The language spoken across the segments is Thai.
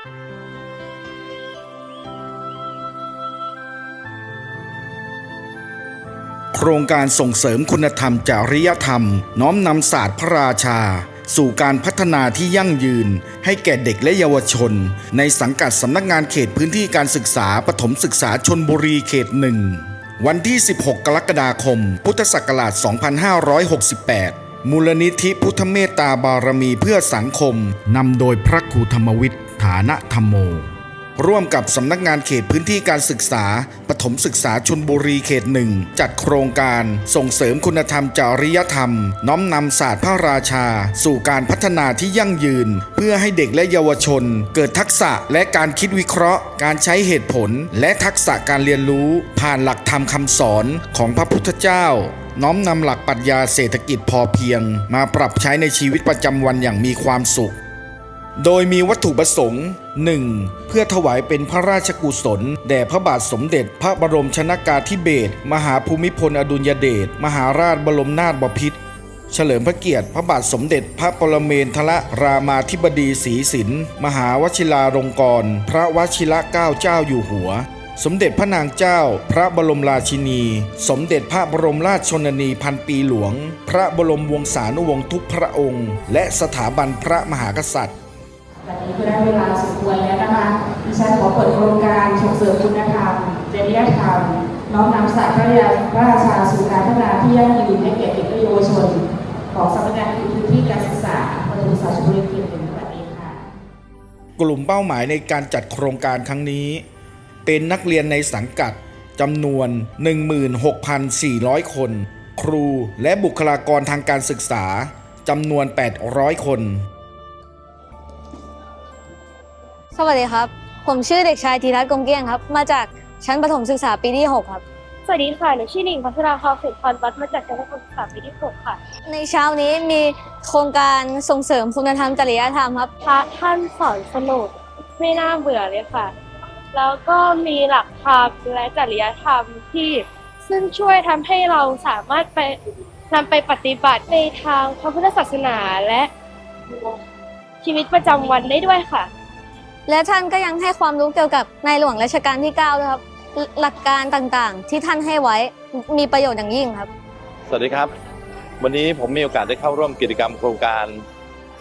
โครงการส่งเสริมคุณธรรมจริยธรรม น้อมนำศาสตร์พระราชา สู่การพัฒนาที่ยั่งยืน ให้แก่เด็กและเยาวชน ในสังกัดสำนักงานเขตพื้นที่การศึกษาปฐมศึกษาชนบุรีเขตหนึ่งวันที่ 16 กรกฎาคม พุทธศักราช 2568 มูลนิธิพุทธเมตตาบารมีเพื่อสังคม นำโดยพระครูธรรมวิทย์ ฐานะธรรมโม ร่วมกับสำนักงานเขตพื้นที่การศึกษา ปฐมศึกษาชนบุรีเขตหนึ่ง จัดโครงการส่งเสริมคุณธรรมจริยธรรม น้อมนำศาสตร์พระราชา สู่การพัฒนาที่ยั่งยืน เพื่อให้เด็กและเยาวชน เกิดทักษะและการคิดวิเคราะห์ การใช้เหตุผล และทักษะการเรียนรู้ ผ่านหลักธรรมคำสอนของพระพุทธเจ้าน้อมนำหลักปรัชญาเศรษฐกิจพอเพียง มาปรับใช้ในชีวิตประจำวันอย่างมีความสุข โดยมีวัตถุประสงค์ 1. เพื่อถวายเป็นพระราชกุศล แด่พระบาทสมเด็จ พระบรมชนากาธิเบศรมหาภูมิพลอดุลยเดชมหาราชบรมนาถบพิตรเฉลิมพระเกียรติ พระบาทสมเด็จ พระปรเมนทรรามาธิบดีศรีสินมหาวชิราลงกรณพระวชิระเกล้าเจ้าอยู่หัว สมเด็จพระนางเจ้า พระบรมราชินี สมเด็จพระบรมราชชนนีพันปีหลวง พระบรมวงศานุวงศ์ทุกพระองค์ และสถาบันพระมหากษัตริย์ วันนี้ก็ได้เวลาสมควรแล้วนะคะดิฉันขอเปิดโครงการส่งเสริมคุณธรรมจริยธรรมน้อมนำศาสตร์พระราชาสู่การพัฒนาที่ยั่งยืนให้แก่เด็กและเยาวชน ของสำนักงานพื้นที่การศึกษาประถมศึกษาชลบุรีเขตหนึ่งวันนี้ค่ะกลุ่มเป้าหมายในการจัดโครงการครั้งนี้ เป็นนักเรียนในสังกัดจำนวน 16,400 คน ครูและบุคลากรทางการศึกษาจำนวน 800 คน สวัสดีครับ ผมชื่อเด็กชายธีรัตน์กงเกี้ยงครับ มาจากชั้นประถมศึกษาปีที่ 6 ครับ สวัสดีค่ะหนูชื่อหนิงพัชราภาเศรษฐพรวัดมาจากชั้นประถมศึกษาปีที่ 6 ค่ะ ในเช้านี้มีโครงการส่งเสริมคุณธรรมจริยธรรมครับ พระท่านสอนสนุกไม่น่าเบื่อเลยค่ะ แล้วก็มีหลักธรรมและจริยธรรมที่ซึ่งช่วยทำให้เราสามารถไปนำไปปฏิบัติในทางพระพุทธศาสนาและชีวิตประจำวันได้ด้วยค่ะ และท่านก็ยังให้ความรู้เกี่ยวกับในหลวงรัชกาลที่9ด้วยครับ หลักการต่างๆ ที่ท่านให้ไว้มีประโยชน์อย่างยิ่งครับ สวัสดีครับ วันนี้ผมมีโอกาสได้เข้าร่วมกิจกรรมโครงการ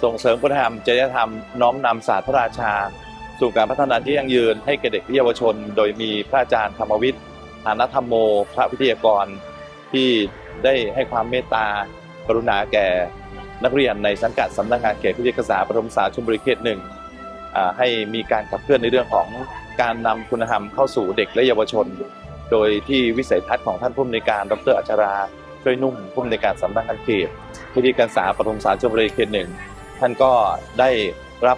ส่งเสริมคุณธรรมจริยธรรมน้อมนำศาสตร์พระราชา สู่การพัฒนาที่ยั่งยืนให้แก่เด็กเยาวชน โดยมีพระอาจารย์ธรรมวิทย์ฐานธรรมโม พระวิทยากรที่ได้ให้ความเมตตากรุณาแก่นักเรียนในสังกัดสำนักงานเขตพื้นที่การศึกษาปฐมศึกษาชลบุรีเขตหนึ่ง ให้มีการขับเคลื่อนในเรื่องของการนำคุณธรรมเข้าสู่เด็กและเยาวชน โดยที่วิสัยทัศน์ของท่านผู้อำนวยการ ดรอัชราช่วยนุ่มผู้อำนวยการสำนักงานเขตพื้นที่การศึกษาปฐมศึกษาชลบุรีเขตหนึ่งท่านก็ได้รับ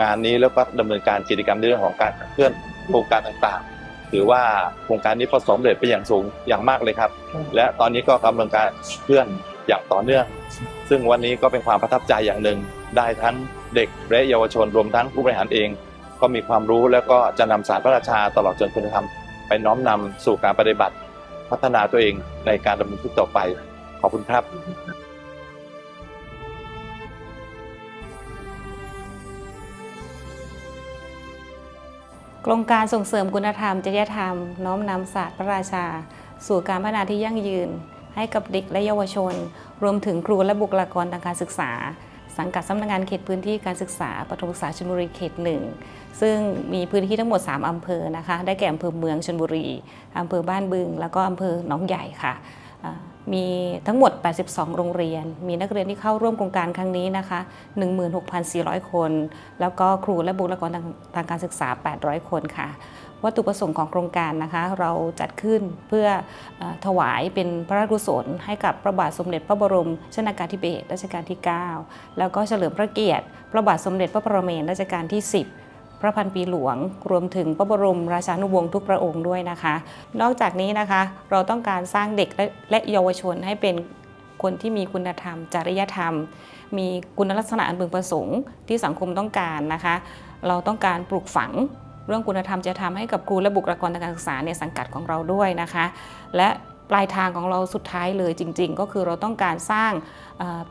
งานนี้แล้วก็ดำเนินการกิจกรรมในเรื่องของการขับเคลื่อนโครงการต่างๆ ถือว่าโครงการนี้ประสบความสำเร็จไปอย่างสูงอย่างมากเลยครับ และตอนนี้ก็กำลังการเคลื่อนอย่างต่อเนื่อง ซึ่งวันนี้ก็เป็นความประทับใจอย่างหนึ่ง ได้ทั้งเด็กและเยาวชนรวมทั้งผู้บริหารเอง ก็มีความรู้แล้วก็จะนำสารพระราชาตลอดจนคุณธรรม ไปน้อมนำสู่การปฏิบัติ พัฒนาตัวเองในการดำเนินชีวิตต่อไป ขอบคุณครับโครงการส่งเสริมคุณธรรมจริยธรรม น้อมนำศาสตร์พระราชา สู่การพัฒนาที่ยั่งยืน ให้กับเด็กและเยาวชน รวมถึงครูและบุคลากรทางการศึกษา สังกัดสำนักงานเขตพื้นที่การศึกษาปฐมศึกษาชลบุรีเขตหนึ่งซึ่งมีพื้นที่ทั้งหมด 3 อำเภอนะคะ ได้แก่อำเภอเมืองชลบุรี อำเภอบ้านบึง แล้วก็อำเภอหนองใหญ่ค่ะมีทั้งหมด 82 โรงเรียน มีนักเรียนที่เข้าร่วมโครงการครั้งนี้นะคะ 16,400 คน แล้วก็ครูและบุคลากรทางทางการศึกษา 800 คนค่ะ วัตถุประสงค์ของโครงการนะคะเราจัดขึ้นเพื่ออถวายเป็นพระราชกุศลให้กับพระบาทสมเด็จพระบรมชนากาธิเบศรรัชกาลที่ 9 แล้วก็เฉลิมพระเกียรติ พระบาทสมเด็จพระปรเมนทรรัชกาลที่ 10พระพันปีหลวง รวมถึงพระบรมราชานุวงศ์ทุกพระองค์ด้วยนะคะ นอกจากนี้นะคะ เราต้องการสร้างเด็กและและเยาวชนให้เป็นคนที่มีคุณธรรม จริยธรรม มีคุณลักษณะอันพึงประสงค์ที่สังคมต้องการนะคะ เราต้องการปลูกฝัง เรื่องคุณธรรมจะทำให้กับครูและบุคลากรทางการศึกษาในสังกัดของเราด้วยนะคะ และปลายทางของเราสุดท้ายเลยจริง ๆ ก็คือเราต้องการสร้าง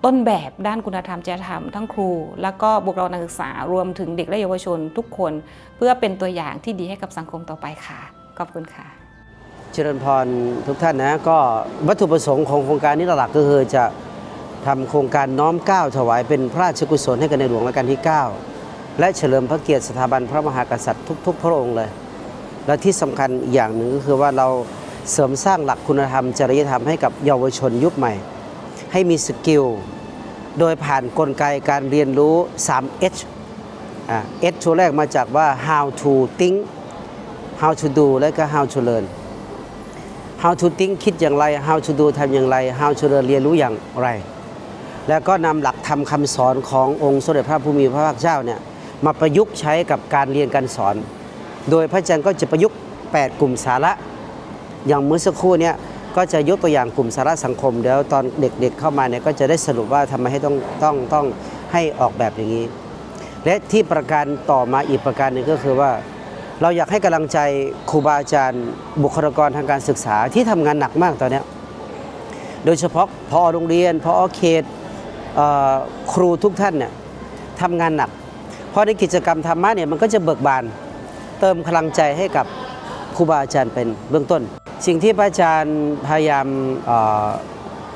ต้นแบบด้านคุณธรรมจริยธรรมทั้งครู แล้วก็บุคลากรทางศึกษารวมถึงเด็กและเยาวชนทุกคน เพื่อเป็นตัวอย่างที่ดีให้กับสังคมต่อไปค่ะขอบคุณค่ะ เจริญพรทุกท่านนะก็วัตถุประสงค์ของโครงการนี้หลักก็คือจะทำโครงการน้อมเกล้าถวายเป็นพระราชกุศลให้กับในหลวงรัชกาลที่ 9 และเฉลิมพระเกียรติสถาบันพระมหากษัตริย์ทุก ๆ พระองค์เลย และที่สำคัญอีกอย่างหนึ่งก็คือว่าเราเสริมสร้างหลักคุณธรรมจริยธรรมให้กับเยาวชนยุคใหม่ ให้มีสกิล โดยผ่านกลไกการเรียนรู้ 3H อ่า H ตัวแรกมาจากว่า how to think how to do และก็ how to learn how to think คิดอย่างไร how to do ทำอย่างไร how to learn เรียนรู้อย่างไร แล้วก็นำหลักธรรมคำสอนขององค์สมเด็จพระผู้มีพระภาคเจ้าเนี่ย มาประยุกต์ใช้กับการเรียนการสอน โดยพระอาจารย์ก็จะประยุกต์ 8 กลุ่มสาระ อย่างเมื่อสักครู่เนี่ยก็จะยกตัวอย่างกลุ่มสาระสังคมเดี๋ยวตอนเด็กๆเข้ามาเนี่ยก็จะได้สรุปว่าทำไมให้ต้องต้องต้องให้ออกแบบอย่างนี้ และที่ประการต่อมาอีกประการหนึ่งก็คือว่า เราอยากให้กำลังใจครูบาอาจารย์ บุคลากรทางการศึกษาที่ทำงานหนักมากตอนนี้โดยเฉพาะพอโรงเรียนพอเขตครูทุกท่านเนี่ยทำงานหนัก เพราะในกิจกรรมธรรมะเนี่ยมันก็จะเบิกบาน เติมพลังใจให้กับครูบาอาจารย์เป็นเบื้องต้น สิ่งที่พระอาจารย์พยายาม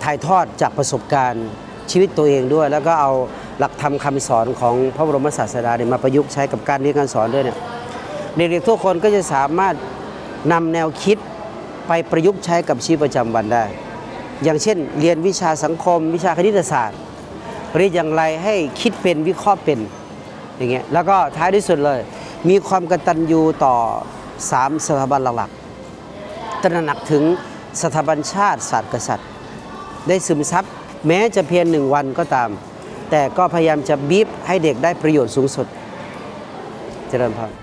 ถ่ายทอดจากประสบการณ์ชีวิตตัวเองด้วย แล้วก็เอาหลักธรรมคำสอนของพระบรมศาสดาเนี่ยมาประยุกต์ใช้กับการเรียนการสอนด้วยเนี่ยเด็กๆทุกคนก็จะสามารถนำแนวคิดไปประยุกต์ใช้กับชีวิตประจำวันได้ อย่างเช่น เรียนวิชาสังคม วิชาคณิตศาสตร์ เรียนอย่างไรให้คิดเป็นวิเคราะห์เป็น อย่างเงี้ยแล้วก็ท้ายที่สุดเลย มีความกตัญญูต่อ 3 สถาบันหลักๆ ตระหนักถึงสถาบันชาติศาสตร์กษัตริย์ ได้ซึมซับแม้จะเพียงหนึ่งวันก็ตาม แต่ก็พยายามจะบีบให้เด็กได้ประโยชน์สูงสุด เจริญพร